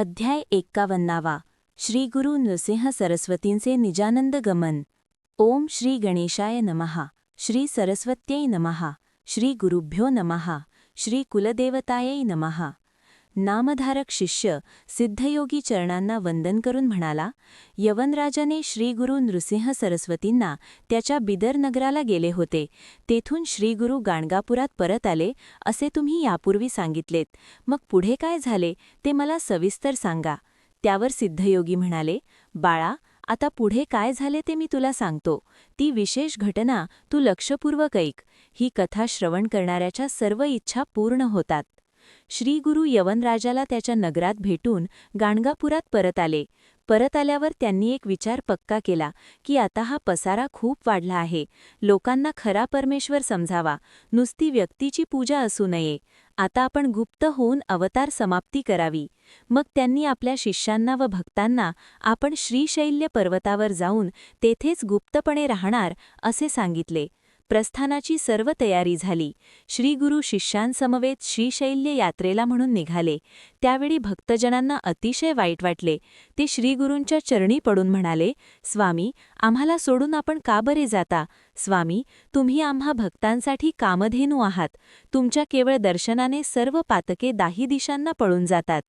अध्याय एक्कावन्नावा. श्री गुरु नृसिंह सरस्वतींचे निजानंद गमन. ओम श्री गणेशाय नमहा श्री सरस्वत्यै नमहा श्री गुरुभ्यो नमहा श्री कुलदेवतायै नमहा नामधारक शिष्य सिद्धयोगी चरणांना वंदन करून म्हणाला यवनराजाने श्रीगुरु नृसिंह सरस्वतींना त्याच्या बिदर नगराला गेले होते. तेथून श्रीगुरु गाणगापुरात परत आले असे तुम्ही यापूर्वी सांगितलेत. मग पुढे काय झाले ते मला सविस्तर सांगा. त्यावर सिद्धयोगी म्हणाले बाळा आता पुढे काय झाले ते मी तुला सांगतो. ती विशेष घटना तू लक्षपूर्वक ऐक. ही कथा श्रवण करणाऱ्याच्या सर्व इच्छा पूर्ण होतात. श्रीगुरु यवनराजाला त्याच्या नगरात भेटून गाणगापुरात परत आले. परत आल्यावर त्यांनी एक विचार पक्का केला की आता हा पसारा खूप वाढला आहे. लोकांना खरा परमेश्वर समजावा नुसती व्यक्तीची पूजा असू नये. आता आपण गुप्त होऊन अवतार समाप्ती करावी. मग त्यांनी आपल्या शिष्यांना व भक्तांना आपण श्रीशैल्य पर्वतावर जाऊन तेथेच गुप्तपणे राहणार असे सांगितले. प्रस्थानाची सर्व तयारी झाली. श्रीगुरु शिष्यांसमवेत श्रीशैल्य यात्रेला म्हणून निघाले. त्यावेळी भक्तजनांना अतिशय वाईट वाटले. ते श्रीगुरूंच्या चरणी पडून म्हणाले स्वामी आम्हाला सोडून आपण का बरे जाता? स्वामी तुम्ही आम्हा भक्तांसाठी कामधेनू आहात. तुमच्या केवळ दर्शनाने सर्व पातके दाही दिशांना पळून जातात.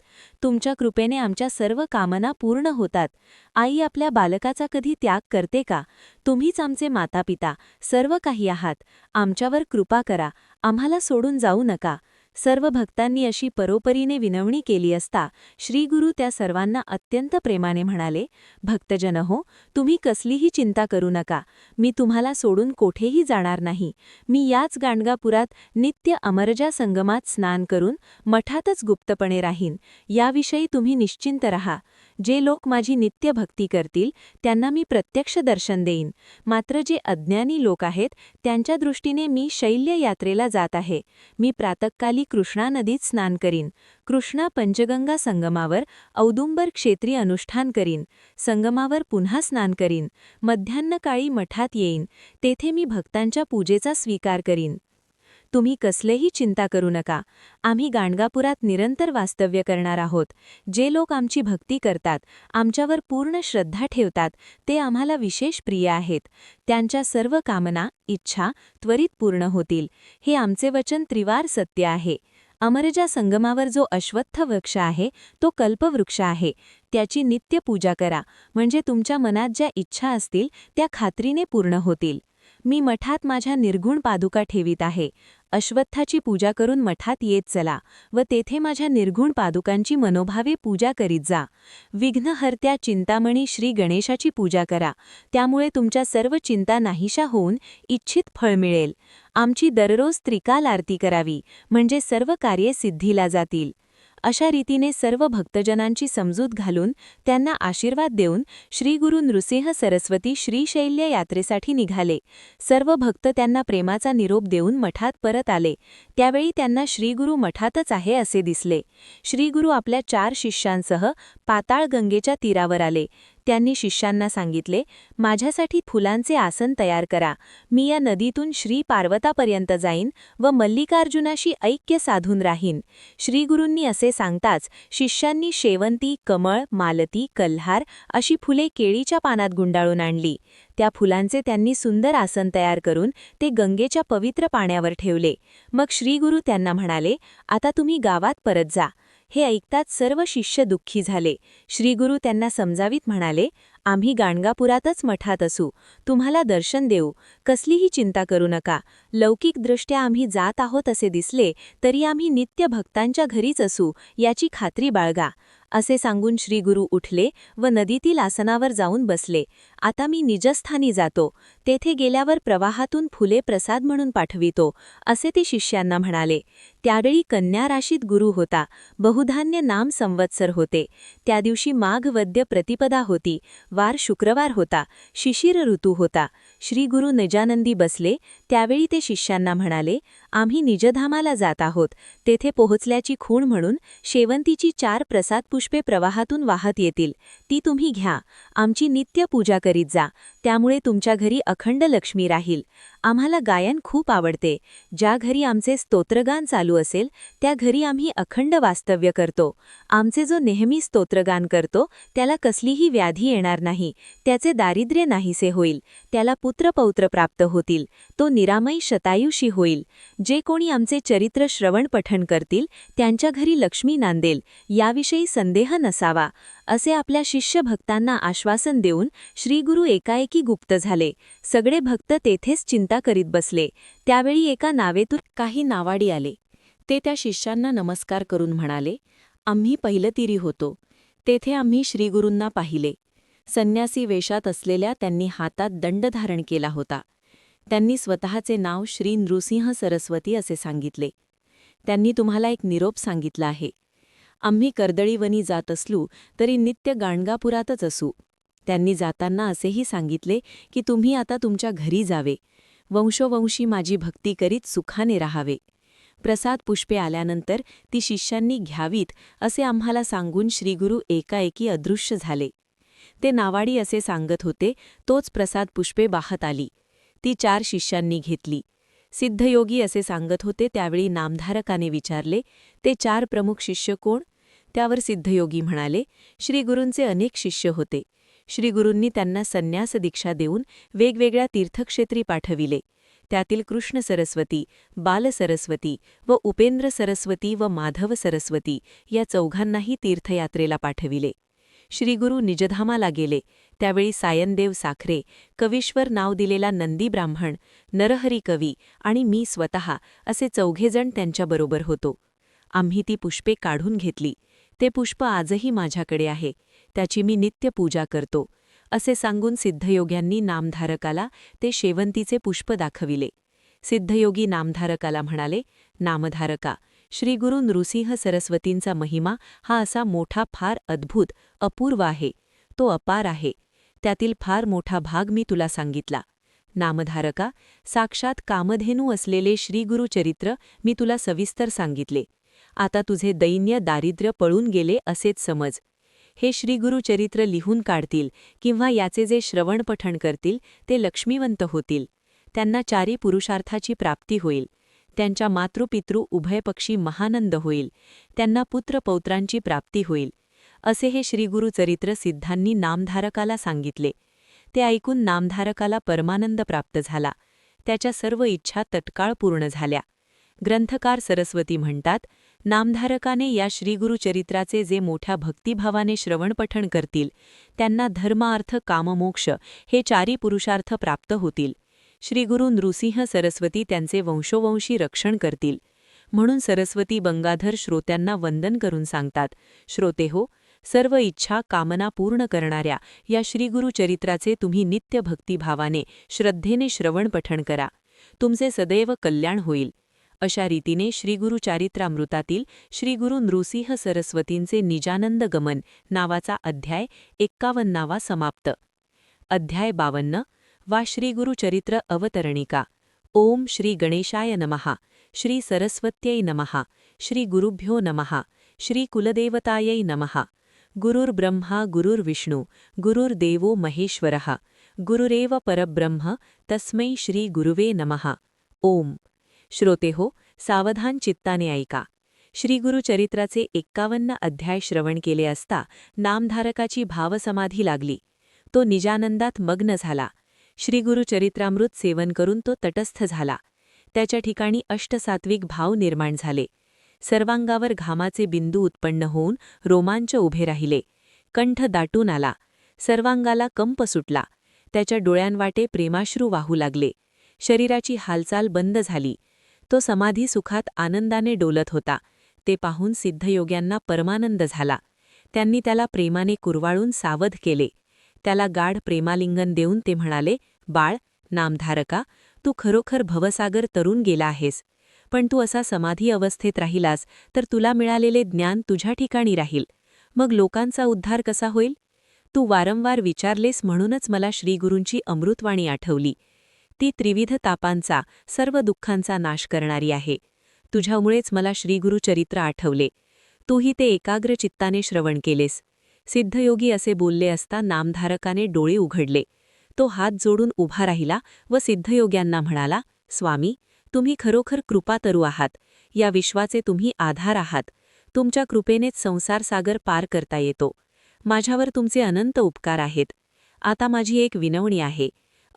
तुमच्या कृपेने आमच्या सर्व कामना पूर्ण होतात. आई आपल्या बालकाचा कधी त्याग करते का? तुम्हीच आमचे मातापिता. सर्व काही आहात. आमच्यावर कृपा करा. आम्हाला सोडून जाऊ नका. सर्व भक्तांनी अशी परोपरीने विनवणी केली असता श्रीगुरु त्या सर्वांना अत्यंत प्रेमाने म्हणाले भक्तजन हो तुम्ही कसलीही चिंता करू नका. मी तुम्हाला सोडून कोठेही जाणार नाही. मी याच गाणगापुरात नित्य अमरजा संगमात स्नान करून मठातच गुप्तपणे राहीन. याविषयी तुम्ही निश्चिंत रहा. जे लोक माझी नित्य भक्ती करतील त्यांना मी प्रत्यक्ष दर्शन देईन. मात्र जे अज्ञानी लोक आहेत त्यांच्या दृष्टीने मी शैल्य यात्रेला जात आहे. मी प्रातकाली कृष्णा नदीत स्नान करीन. कृष्णा पंचगंगा संगमावर औदुंबर क्षेत्री अनुष्ठान करीन. संगमावर पुन्हा स्नान करीन. मध्यान्हकाळी मठात येईन. तेथे मी भक्तांच्या पूजेचा स्वीकार करीन. तुम्ही कसलेही चिंता करू नका. आम्ही गाणगापुरात निरंतर वास्तव्य करणार आहोत. जे लोक आमची भक्ती करतात आमच्यावर पूर्ण श्रद्धा ठेवतात ते आम्हाला विशेष प्रिय आहेत. त्यांच्या सर्व कामना इच्छा त्वरित पूर्ण होतील. हे आमचे वचन त्रिवार सत्य आहे. अमरजा संगमावर जो अश्वत्थ वृक्ष आहे तो कल्पवृक्ष आहे. त्याची नित्य पूजा करा. म्हणजे तुमच्या मनात ज्या इच्छा असतील त्या खात्रीने पूर्ण होतील. मी मठात माझ्या निर्गुण पादुका ठेवीत आहे. अश्वत्थाची पूजा करून मठात येत चला व तेथे माझ्या निर्गुण पादुकांची मनोभावे पूजा करीत जा. विघ्नहर्त्या चिंतामणी श्री गणेशाची पूजा करा. त्यामुळे तुमच्या सर्व चिंता नाहीशा होऊन इच्छित फळ मिळेल. आमची दररोज त्रिकाल आरती करावी. म्हणजे सर्व कार्ये सिद्धीला जातील. अशा रीतीने सर्व भक्तजनांची समजूत घालून त्यांना आशीर्वाद देऊन श्रीगुरु नृसिंह सरस्वती श्रीशैल्य यात्रेसाठी निघाले. सर्व भक्त त्यांना प्रेमाचा निरोप देऊन मठात परत आले. त्यावेळी त्यांना श्रीगुरु मठातच आहे असे दिसले. श्रीगुरु आपल्या चार शिष्यांसह पाताळ गंगेच्या तीरावर आले. त्यांनी शिष्यांना सांगितले माझ्यासाठी फुलांचे आसन तयार करा. मी या नदीतून श्री पार्वतापर्यंत जाईन व मल्लिकार्जुनाशी ऐक्य साधून राहीन. श्रीगुरूंनी असे सांगताच शिष्यांनी शेवंती कमळ मालती कल्हार अशी फुले केळीच्या पानात गुंडाळून आणली. त्या फुलांचे त्यांनी सुंदर आसन तयार करून ते गंगेच्या पवित्र पाण्यावर ठेवले. मग श्रीगुरू त्यांना म्हणाले आता तुम्ही गावात परत जा. हे ऐकताच सर्व शिष्य दुःखी झाले. श्रीगुरू त्यांना समजावीत म्हणाले आम्ही गाणगापुरातच मठात असू. तुम्हाला दर्शन देऊ. कसलीही चिंता करू नका. लौकिकदृष्ट्या आम्ही जात आहोत असे दिसले तरी आम्ही नित्य भक्तांच्या घरीच असू याची खात्री बाळगा. असे सांगून श्रीगुरू उठले व नदीतील आसनावर जाऊन बसले. आता मी निजस्थानी जातो. तेथे गेल्यावर प्रवाहातून फुले प्रसाद म्हणून पाठवितो असे ते शिष्यांना म्हणाले. त्यावेळी कन्या राशीत गुरु होता. बहुधान्य नाम संवत्सर होते. त्या दिवशी माघ वद्य प्रतिपदा होती. वार शुक्रवार होता. शिशिर ऋतू होता. श्री गुरु निजानंदी बसले. त्यावेळी ते शिष्यांना म्हणाले आम्ही निजधामाला जात आहोत. तेथे पोहोचल्याची खूण म्हणून शेवंतीची चार प्रसाद पुष्पे प्रवाहातून वाहत येतील. ती तुम्ही घ्या. आमची नित्य पूजा करीत जा. त्यामुळे तुमच्या घरी अखंड लक्ष्मी राहील. आम्हाला गायन खूप आवडते. ज्या घरी आमचे स्तोत्रगान चालू असेल त्या घरी आम्ही अखंड वास्तव्य करतो. आमचे जो नेहमी स्तोत्रगान करतो त्याला कसलीही व्याधी येणार नाही. त्याचे दारिद्र्य नाहीसे होईल. त्याला पुत्रपौत्र प्राप्त होतील. तो निरामय शतायुषी होईल. जे कोणी आमचे चरित्र श्रवण पठण करतील त्यांच्या घरी लक्ष्मी नांदेल. याविषयी संदेह नसावा असे आपल्या शिष्य भक्तांना आश्वासन देऊन श्रीगुरु एकाएकी गुप्त झाले. सगळे भक्त तेथेच चिंता करीत बसले. त्यावेळी एका नावेतून काही नावाडी आले. ते त्या शिष्यांना नमस्कार करून म्हणाले आम्ही पहिलतिरी होतो. तेथे आम्ही श्रीगुरूंना पाहिले. संन्यासी वेशात असलेल्या त्यांनी हातात दंड धारण केला होता. त्यांनी स्वतःचे नाव श्री नृसिंह सरस्वती असे सांगितले. त्यांनी तुम्हाला एक निरोप सांगितला आहे. आम्ही कर्दळीवनी जात असलू तरी नित्य गाणगापुरातच असू. त्यांनी जाताना असेही सांगितले की तुम्ही आता तुमच्या घरी जावे. वंशोवंशी माझी भक्ती करीत सुखाने राहावे. प्रसाद पुष्पे आल्यानंतर ती शिष्यांनी घ्यावीत असे आम्हाला सांगून श्रीगुरू एकाएकी अदृश्य झाले. ते नावाडी असे सांगत होते तोच प्रसाद पुष्पे वाहत आली. ती चार शिष्यांनी घेतली. सिद्धयोगी असे सांगत होते त्यावेळी नामधारकाने विचारले ते चार प्रमुख शिष्य कोण? त्यावर सिद्धयोगी म्हणाले श्रीगुरूंचे अनेक शिष्य होते. श्रीगुरूंनी त्यांना संन्यास दीक्षा देऊन वेगवेगळ्या तीर्थक्षेत्री पाठविले. त्यातील कृष्ण सरस्वती बाल सरस्वती व उपेंद्र सरस्वती व माधव सरस्वती या चौघांनाही तीर्थयात्रेला पाठविले. श्रीगुरू निजधामाला गेले. त्यावेळी सायनदेव साखरे कवीश्वर नाव दिलेला नंदी ब्राह्मण नरहरी कवी आणि मी स्वतः असे चौघेजण त्यांच्याबरोबर होतो. आम्ही ती पुष्पे काढून घेतली. ते पुष्प आजही माझ्याकडे आहे. त्याची मी नित्य पूजा करतो असे सांगून सिद्धयोग्यांनी नामधारकाला ते शेवंतीचे पुष्प दाखविले. सिद्धयोगी नामधारकाला म्हणाले नामधारका श्रीगुरु नृसिंह सरस्वतींचा महिमा हा असा मोठा फार अद्भुत अपूर्व आहे. तो अपार आहे. त्यातील फार मोठा भाग मी तुला सांगितला. नामधारका साक्षात कामधेनू असलेले श्रीगुरुचरित्र मी तुला सविस्तर सांगितले. आता तुझे दैन्य दारिद्र्य पळून गेले असेच समज. हे श्रीगुरुचरित्र लिहून काढतील किंवा याचे जे श्रवण पठण करतील ते लक्ष्मीवंत होतील. त्यांना चारी पुरुषार्थाची प्राप्ती होईल. त्यांच्या मातृपितृ उभयपक्षी महानंद होईल. त्यांना पुत्रपौत्रांची प्राप्ती होईल. असे हे श्रीगुरुचरित्र सिद्धांनी नामधारकाला सांगितले. ते ऐकून नामधारकाला परमानंद प्राप्त झाला. त्याच्या सर्व इच्छा तत्काळ पूर्ण झाल्या. ग्रंथकार सरस्वती म्हणतात नामधारकाने या श्रीगुरुचरित्राचे जे मोठ्या भक्तिभावाने श्रवणपठण करतील त्यांना धर्मार्थ काममोक्ष हे चारी पुरुषार्थ प्राप्त होतील. श्रीगुरु नृसिंह सरस्वती त्यांचे वंशोवंशी रक्षण करतील. म्हणून सरस्वती बंगाधर श्रोत्यांना वंदन करून सांगतात श्रोते हो सर्व इच्छा कामना पूर्ण करणाऱ्या या श्रीगुरुचरित्राचे तुम्ही नित्य भक्तिभावाने श्रद्धेने श्रवणपठण करा. तुमचे सदैव कल्याण होईल. अशा रीतीने श्रीगुरुचारित्रामृतातील श्रीगुरु नृसिंह सरस्वतींचे निजानंद गमन नावाचा अध्याय एक्कावन्नावा समाप्त. अध्याय बावन्न. वा श्रीगुरुचरित्र अवतरणिका. ओम श्री गणेशाय नमहा श्री सरस्वत्यै नमहा श्री गुरुभ्यो नमहा श्री कुलदेवतायै नमहा गुरुर्ब्रह्मा गुरुर्विष्णू गुरुर्देवो महेश्वरः. गुरुरेव परब्रह्म तस्मै श्री गुरुवे नमः. ओम. श्रोते हो सावधान चित्ताने ऐका. श्रीगुरुचरित्राचे एक्कावन्न अध्याय श्रवण केले असता नामधारकाची भावसमाधी लागली. तो निजानंदात मग्न झाला. श्रीगुरुचरित्रामृत सेवन करून तो तटस्थ झाला. त्याच्या ठिकाणी अष्टसात्विक भाव निर्माण झाले. सर्वांगावर घामाचे बिंदू उत्पन्न होऊन रोमांच उभे राहिले. कंठ दाटून आला. सर्वांगाला कंप सुटला. त्याच्या डोळ्यांवाटे प्रेमाश्रू वाहू लागले. शरीराची हालचाल बंद झाली. तो समाधी सुखात आनंदाने डोलत होता. ते पाहून सिद्धयोग्यांना परमानंद झाला. त्यांनी त्याला प्रेमाने कुरवाळून सावध केले. त्याला गाढ प्रेमालिंगन देऊन ते म्हणाले बाळ नामधारका तू खरोखर भवसागर तरून गेला आहेस. पण तू असा समाधी अवस्थेत राहिलास तर तुला मिळालेले ज्ञान तुझ्या ठिकाणी राहील. मग लोकांचा उद्धार कसा होईल? तू वारंवार विचारलेस म्हणूनच मला श्रीगुरूंची अमृतवाणी आठवली. ती त्रिविध तापांचा सर्व दुःखांचा नाश करणारी आहे. तुझ्यामुळेच मला श्रीगुरु चरित्र आठवले. तूही ते एकाग्र चित्ताने श्रवण केलेस. सिद्धयोगी असे बोलले असता नामधारकाने डोळे उघडले. तो हात जोडून उभा राहिला व सिद्धयोग्यांना म्हणाला स्वामी तुम्ही खरोखर कृपातरू आहात. या विश्वाचे तुम्ही आधार आहात. तुमच्या कृपेनेच संसारसागर पार करता येतो. माझ्यावर तुमचे अनंत उपकार आहेत. आता माझी एक विनवणी आहे.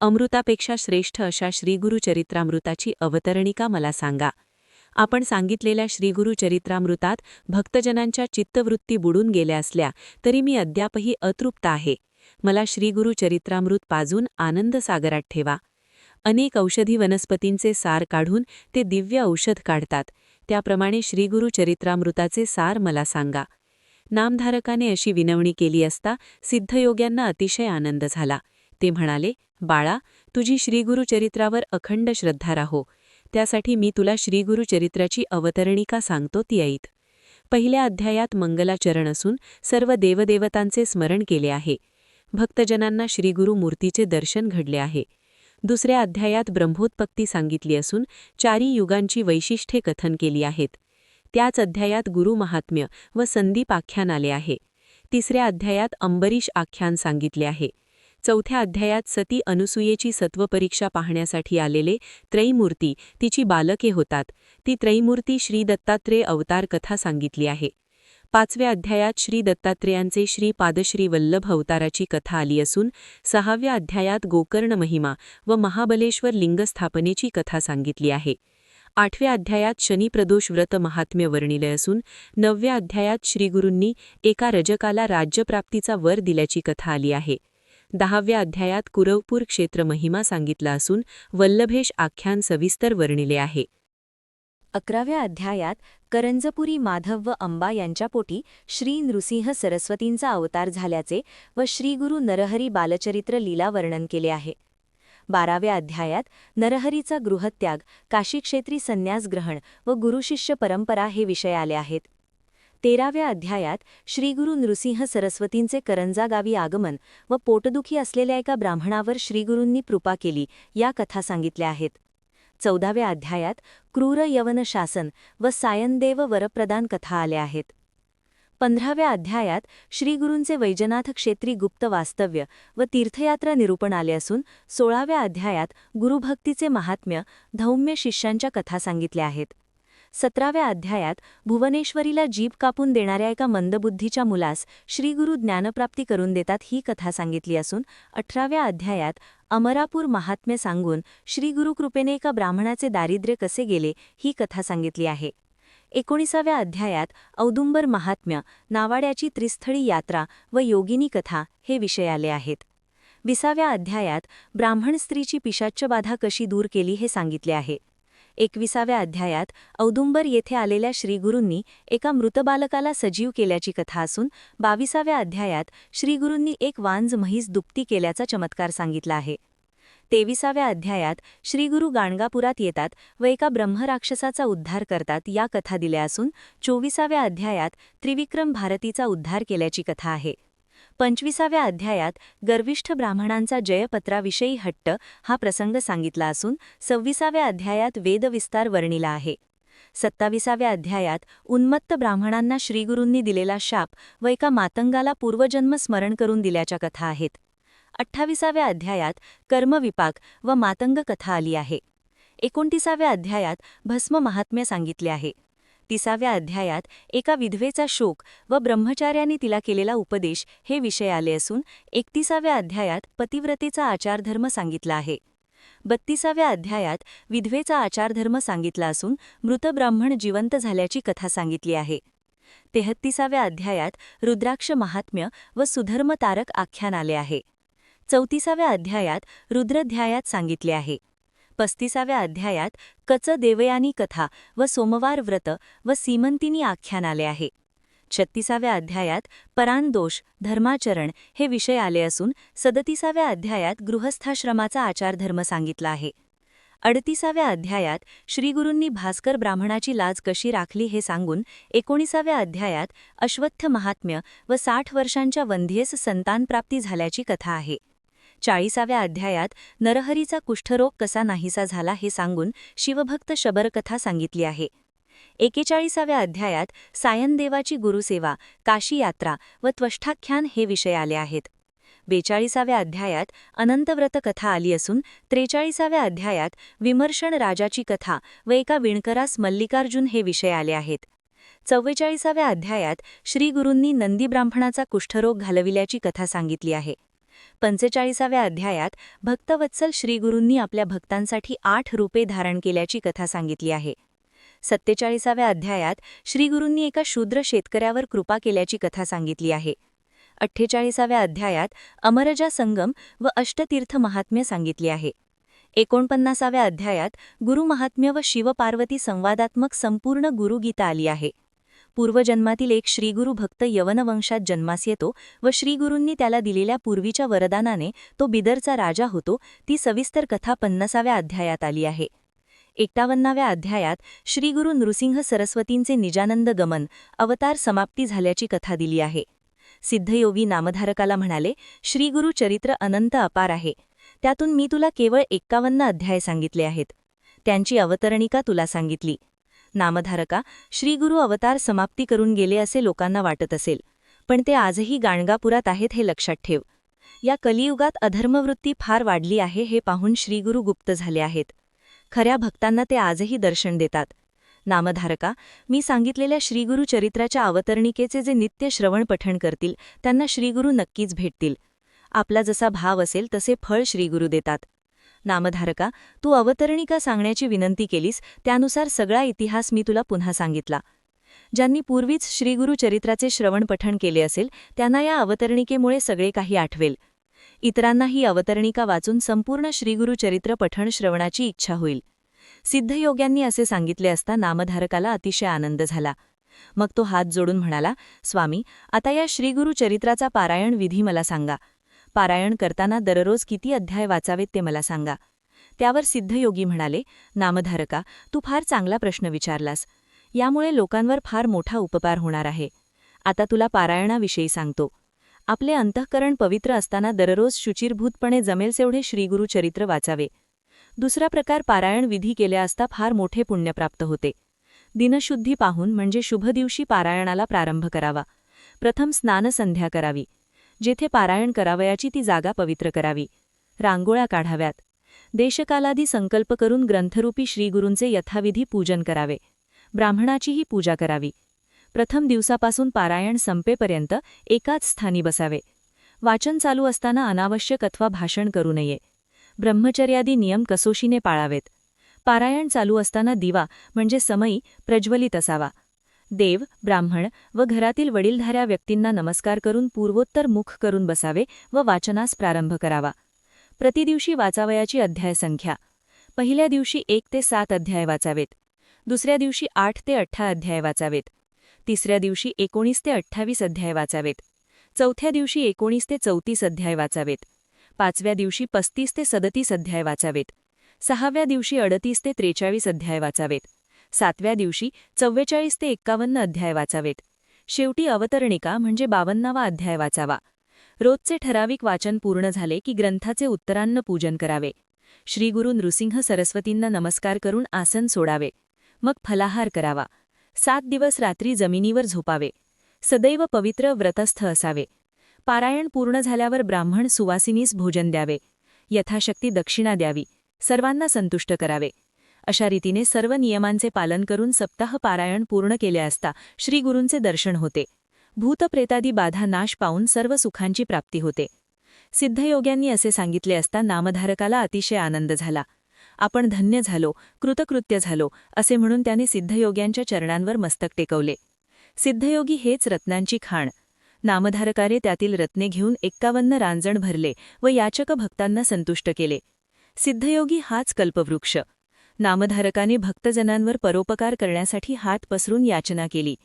अमृतापेक्षा श्रेष्ठ अशा श्रीगुरुचरित्रामृताची अवतरणिका मला सांगा. आपण सांगितलेल्या श्रीगुरुचरित्रामृतात भक्तजनांच्या चित्तवृत्ती बुडून गेल्या असल्या तरी मी अद्यापही अतृप्त आहे. मला श्रीगुरुचरित्रामृत पाजून आनंद सागरात ठेवा. अनेक औषधी वनस्पतींचे सार काढून ते दिव्य औषध काढतात. त्याप्रमाणे श्रीगुरुचरित्रामृताचे सार मला सांगा. नामधारकाने अशी विनवणी केली असता सिद्धयोग्यांना अतिशय आनंद झाला. ते म्हणाले बाळा तुझी श्रीगुरुचरित्रावर अखंड श्रद्धा राहो. त्यासाठी मी तुला श्रीगुरुचरित्राची अवतरणिका सांगतो ती ऐत पहिल्या अध्यायात मंगलाचरण असून सर्व देवदेवतांचे स्मरण केले आहे. भक्तजनांना श्रीगुरु मूर्तीचे दर्शन घडले आहे. दुसऱ्या अध्यायात ब्रह्मोत्पत्ती सांगितली असून चारी युगांची वैशिष्ट्ये कथन केली आहेत. त्याच अध्यायात गुरुमहात्म्य व संदीप आख्यान आले आहे. तिसऱ्या अध्यायात अंबरीश आख्यान सांगितले आहे. चौथ्या अध्यायात सती अनुसूयेची सत्वपरीक्षा पाहण्यासाठी आलेले त्रैमूर्ती तिची बालके होतात. ती त्रैमूर्ती श्री दत्तात्रेय अवतार कथा सांगितली आहे. पाचव्या अध्यायात श्री दत्तात्रेयांचे श्री पादश्री वल्लभ अवताराची कथा आली असून सहाव्या अध्यायात गोकर्ण महिमा व महाबलेश्वर लिंगस्थापनेची कथा सांगितली आहे. आठव्या अध्यायात शनिप्रदोष व्रत महात्म्य वर्णिले असून नवव्या अध्यायात श्रीगुरूंनी एका रजकाला राज्यप्राप्तीचा वर दिल्याची कथा आली आहे. दहाव्या अध्यायात कुरवपूर क्षेत्र महिमा सांगितला असून वल्लभेश आख्यान सविस्तर वर्णिले आहे. अकराव्या अध्यायात करंजपुरी माधव व अंबा यांच्या पोटी श्री नृसिंह सरस्वतींचा अवतार झाल्याचे व श्रीगुरु नरहरी बालचरित्र लीला वर्णन केले आहे. बाराव्या अध्यायात नरहरीचा गृहत्याग काशीक्षेत्री संन्यास ग्रहण व गुरुशिष्य परंपरा हे विषय आले आहेत. तेराव्या अध्यायात श्रीगुरु नृसिंह सरस्वतींचे करंजा गावी आगमन व पोटदुखी असलेल्या एका ब्राह्मणावर श्रीगुरूंनी कृपा केली या कथा सांगितल्या आहेत. चौदाव्या अध्यायात क्रूर यवन शासन व सायनदेव वरप्रदान कथा आल्या आहेत. पंधराव्या अध्यायात श्रीगुरूंचे वैजनाथ क्षेत्री गुप्त वास्तव्य व तीर्थयात्रा निरूपण आले असून सोळाव्या अध्यायात गुरुभक्तीचे महात्म्य धौम्य शिष्यांच्या कथा सांगितल्या आहेत. सतराव्या अध्यायात भुवनेश्वरीला जीभ कापून देणाऱ्या एका मंदबुद्धीच्या मुलास श्रीगुरू ज्ञानप्राप्ती करून देतात ही कथा सांगितली असून अठराव्या अध्यायात अमरापूर महात्म्य सांगून श्रीगुरुकृपेने एका ब्राह्मणाचे दारिद्र्य कसे गेले ही कथा सांगितली आहे. एकोणीसाव्या अध्यायात औदुंबर महात्म्य नावाड्याची त्रिस्थळी यात्रा व योगिनी कथा हे विषय आले आहेत. विसाव्या अध्यायात ब्राह्मण स्त्रीची पिशाच्यबाधा कशी दूर केली हे सांगितले आहे. एकविसाव्या अध्यायात औदुंबर येथे आलेल्या श्रीगुरूंनी एका मृतबालकाला सजीव केल्याची कथा असून बावीसाव्या अध्यायात श्रीगुरूंनी एक वांज म्हैस दुप्ती केल्याचा चमत्कार सांगितला आहे. तेविसाव्या अध्यायात श्रीगुरू गाणगापुरात येतात व एका ब्रह्मराक्षसाचा उद्धार करतात या कथा दिल्या असून चोवीसाव्या अध्यायात त्रिविक्रम भारतीचा उद्धार केल्याची कथा आहे. पंचविसाव्या अध्यायात गर्विष्ठ ब्राह्मणांचा जयपत्राविषयी हट्ट हा प्रसंग सांगितला असून सव्वीसाव्या अध्यायात वेदविस्तार वर्णिला आहे. सत्ताविसाव्या अध्यायात उन्मत्त ब्राह्मणांना श्रीगुरूंनी दिलेला शाप व एका मातंगाला पूर्वजन्म स्मरण करून दिल्याच्या कथा आहेत. अठ्ठावीसाव्या अध्यायात कर्मविपाक व मातंग कथा आली आहे. एकोणतीसाव्या अध्यायात भस्म महात्म्य सांगितले आहे. तिसाव्या अध्यायात एका विधवेचा शोक व ब्रह्मचार्याने तिला केलेला उपदेश हे विषय आले असून एकतीसाव्या अध्यायात पतिव्रतेचा आचारधर्म सांगितला आहे. बत्तीसाव्या अध्यायात विधवेचा आचारधर्म सांगितला असून मृत ब्राह्मण जिवंत झाल्याची कथा सांगितली आहे. तेहत्तीसाव्या अध्यायात रुद्राक्ष महात्म्य व सुधर्मतारक आख्यान आले आहे. चौतीसाव्या अध्यायात रुद्रध्यायात सांगितले आहे. पस्तीसाव्या अध्यायात कच देवयानी कथा व सोमवार व्रत व सीमंतिनी आख्यान आले आहे. छत्तीसाव्या अध्यायात परांदोष धर्माचरण हे विषय आले असून सदतीसाव्या अध्यायात गृहस्थाश्रमाचा आचारधर्म सांगितला आहे. अडतीसाव्या अध्यायात श्रीगुरूंनी भास्कर ब्राह्मणाची लाज कशी राखली हे सांगून एकोणीसाव्या अध्यायात अश्वत्थ महात्म्य व साठ वर्षांच्या वंध्येस संतानप्राप्ती झाल्याची कथा आहे. चाळीसाव्या अध्यायात नरहरीचा कुष्ठरोग कसा नाहीसा झाला हे सांगून शिवभक्त शबरकथा सांगितली आहे. एकेचाळीसाव्या अध्यायात सायनदेवाची गुरुसेवा काशी यात्रा व त्वष्ठाख्यान हे विषय आले आहेत. बेचाळीसाव्या अध्यायात अनंतव्रत कथा आली असून त्रेचाळीसाव्या अध्यायात विमर्शन राजाची कथा व एका विणकरास मल्लिकार्जुन हे विषय आले आहेत. चव्वेचाळीसाव्या अध्यायात श्रीगुरूंनी नंदीब्राह्मणाचा कुष्ठरोग घालविल्याची कथा सांगितली आहे. पंचेचाळीसाव्या अध्यायात भक्तवत्सल श्रीगुरूंनी आपल्या भक्तांसाठी आठ रूपे धारण केल्याची कथा सांगितली आहे. सत्तेचाळीसाव्या अध्यायात श्रीगुरूंनी एका शूद्र शेतकऱ्यावर कृपा केल्याची कथा सांगितली आहे. अठ्ठेचाळीसाव्या अध्यायात अमरजा संगम व अष्टतीर्थ महात्म्य सांगितले आहे. एकोणपन्नासाव्या अध्यायात गुरुमहात्म्य व शिवपार्वती संवादात्मक संपूर्ण गुरुगीता आली आहे. पूर्वजन्मातील एक श्रीगुरु भक्त यवनवंशात जन्मास येतो व श्रीगुरूंनी त्याला दिलेल्या पूर्वीच्या वरदानाने तो बिदरचा राजा होतो. ती सविस्तर कथा पन्नासाव्या अध्यायात आली आहे. एकटावन्नाव्या अध्यायात श्रीगुरु नृसिंह सरस्वतींचे निजानंद गमन अवतार समाप्ती झाल्याची कथा दिली आहे. सिद्धयोगी नामधारकाला म्हणाले श्रीगुरु चरित्र अनंत अपार आहे. त्यातून मी तुला केवळ एक्कावन्न अध्याय सांगितले आहेत. त्यांची अवतरणिका तुला सांगितली. नामधारका श्रीगुरु अवतार समाप्ती करून गेले असे लोकांना वाटत असेल. पण ते आजही गाणगापुरात आहेत हे लक्षात ठेव. या कलियुगात अधर्मवृत्ती फार वाढली आहे हे पाहून श्रीगुरु गुप्त झाले आहेत. खऱ्या भक्तांना ते आजही दर्शन देतात. नामधारका मी सांगितलेल्या श्रीगुरु चरित्राच्या अवतरणिकेचे जे नित्य श्रवण पठण करतील त्यांना श्रीगुरु नक्कीच भेटतील. आपला जसा भाव असेल तसे फळ श्रीगुरु देतात. नामधारका तू अवतरणिका सांगण्याची विनंती केलीस त्यानुसार सगळा इतिहास मी तुला पुन्हा सांगितला. ज्यांनी पूर्वीच श्रीगुरु चरित्राचे श्रवण पठण केले असेल त्यांना या अवतरणिकेमुळे सगळे काही आठवेल. इतरांना ही अवतरणिका वाचून संपूर्ण श्रीगुरु चरित्र पठण श्रवणाची इच्छा होईल. सिद्धयोग्यांनी असे सांगितले असता नामधारकाला अतिशय आनंद झाला. मग तो हात जोडून म्हणाला स्वामी आता या श्रीगुरु चरित्राचा पारायण विधी मला सांगा. पारायण करताना दररोज किती अध्याय वाचावेत ते मला सांगा. त्यावर सिद्धयोगी म्हणाले नामधारका तू फार चांगला प्रश्न विचारलास. यामुळे लोकांवर फार मोठा उपकार होणार आहे. आता तुला पारायणाविषयी सांगतो. आपले अंतःकरण पवित्र असताना दररोज शुचिरभूतपणे जमेलसेवढे श्रीगुरु चरित्र वाचावे. दुसरा प्रकार पारायण विधी केल्या असता फार मोठे पुण्य प्राप्त होते. दिनशुद्धी पाहून म्हणजे शुभ दिवशी पारायणाला प्रारंभ करावा. प्रथम स्नानसंध्या करावी. जेथे पारायण करावयाची ती जागा पवित्र करावी. रांगोळ्या काढाव्यात. देशकालादी संकल्प करून ग्रंथरूपी श्रीगुरूंचे यथाविधी पूजन करावे. ब्राह्मणाचीही पूजा करावी. प्रथम दिवसापासून पारायण संपेपर्यंत एकाच स्थानी बसावे. वाचन चालू असताना अनावश्यक अथवा भाषण करू नये. ब्रह्मचर्यादी नियम कसोशीने पाळावेत. पारायण चालू असताना दिवा म्हणजे समयी प्रज्वलित असावा. देव ब्राह्मण व घरातील वडीलधाऱ्या व्यक्तींना नमस्कार करून पूर्वोत्तर मुख करून बसावे व वाचनास प्रारंभ करावा. प्रतिदिवशी वाचावयाची अध्याय संख्या. पहिल्या दिवशी एक ते सात अध्याय वाचावेत. दुसऱ्या दिवशी आठ ते अठ्ठा अध्याय वाचावेत. तिसऱ्या दिवशी एकोणीस ते अठ्ठावीस अध्याय वाचावेत. चौथ्या दिवशी एकोणीस ते चौतीस अध्याय वाचावेत. पाचव्या दिवशी पस्तीस ते सदतीस अध्याय वाचावेत. सहाव्या दिवशी अडतीस ते त्रेचाळीस अध्याय वाचावेत. सातव्या दिवशी चव्वेचाळीस ते एक्कावन्न अध्याय वाचावेत. शेवटी अवतरणिका म्हणजे बावन्नावा अध्याय वाचावा. रोजचे ठराविक वाचन पूर्ण झाले की ग्रंथाचे उत्तरान्न पूजन करावे. श्रीगुरु नृसिंह सरस्वतींना नमस्कार करून आसन सोडावे. मग फलाहार करावा. सात दिवस रात्री जमिनीवर झोपावे. सदैव पवित्र व्रतस्थ असावे. पारायण पूर्ण झाल्यावर ब्राह्मण सुवासिनीस भोजन द्यावे. यथाशक्ती दक्षिणा द्यावी. सर्वांना संतुष्ट करावे. अशा रीतीने सर्व नियमांचे पालन करून सप्ताह पारायण पूर्ण केले असता श्रीगुरूंचे दर्शन होते. भूतप्रेतादी बाधा नाश पावून सर्व सुखांची प्राप्ती होते. सिद्धयोग्यांनी असे सांगितले असता नामधारकाला अतिशय आनंद झाला. आपण धन्य झालो कृतकृत्य झालो असे म्हणून त्याने सिद्धयोग्यांच्या चरणांवर मस्तक टेकवले. सिद्धयोगी हेच रत्नांची खाण. नामधारकारे त्यातील रत्ने घेऊन एक्कावन्न रांजण भरले व याचक भक्तांना संतुष्ट केले. सिद्धयोगी हाच कल्पवृक्ष. नामधारकाने भक्तजनांवर परोपकार करण्यासाठी हात पसरून याचना केली.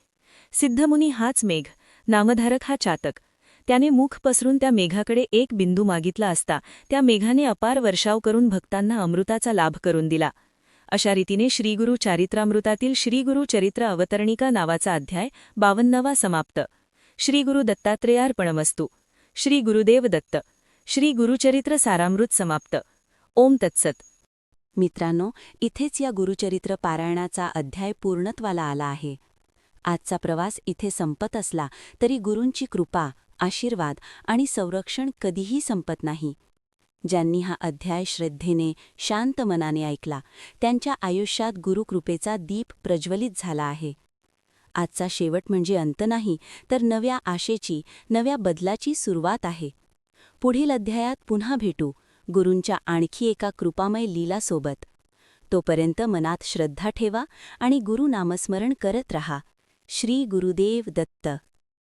सिद्धमुनी हाच मेघ नामधारक हा चातक. त्याने मुख पसरून त्या मेघाकडे एक बिंदू मागितला असता त्या मेघाने अपार वर्षाव करून भक्तांना अमृताचा लाभ करून दिला. अशा रीतीने श्रीगुरु चारित्रामृतातील श्रीगुरु चरित्र अवतरणिका नावाचा अध्याय बावन्नवा समाप्त. श्रीगुरु दत्तात्रेयार्पणमस्तू. श्री गुरुदेव दत्त. श्री गुरुचरित्र सारामृत समाप्त. ओम तत्सत. मित्रांनो इथेच या गुरुचरित्र पारायणाचा अध्याय पूर्णत्वाला आला आहे. आजचा प्रवास इथे संपत असला तरी गुरूंची कृपा आशीर्वाद आणि संरक्षण कधीही संपत नाही. ज्यांनी हा अध्याय श्रद्धेने शांत मनाने ऐकला त्यांच्या आयुष्यात गुरुकृपेचा दीप प्रज्वलित झाला आहे. आजचा शेवट म्हणजे अंत नाही तर नव्या आशेची नव्या बदलाची सुरुवात आहे. पुढील अध्यायात पुन्हा भेटू. गुरूंच्या आणखी एका कृपामय लीलासोबत. तोपर्यंत मनात श्रद्धा ठेवा आणि गुरु नामस्मरण करत रहा. श्री गुरुदेव दत्त.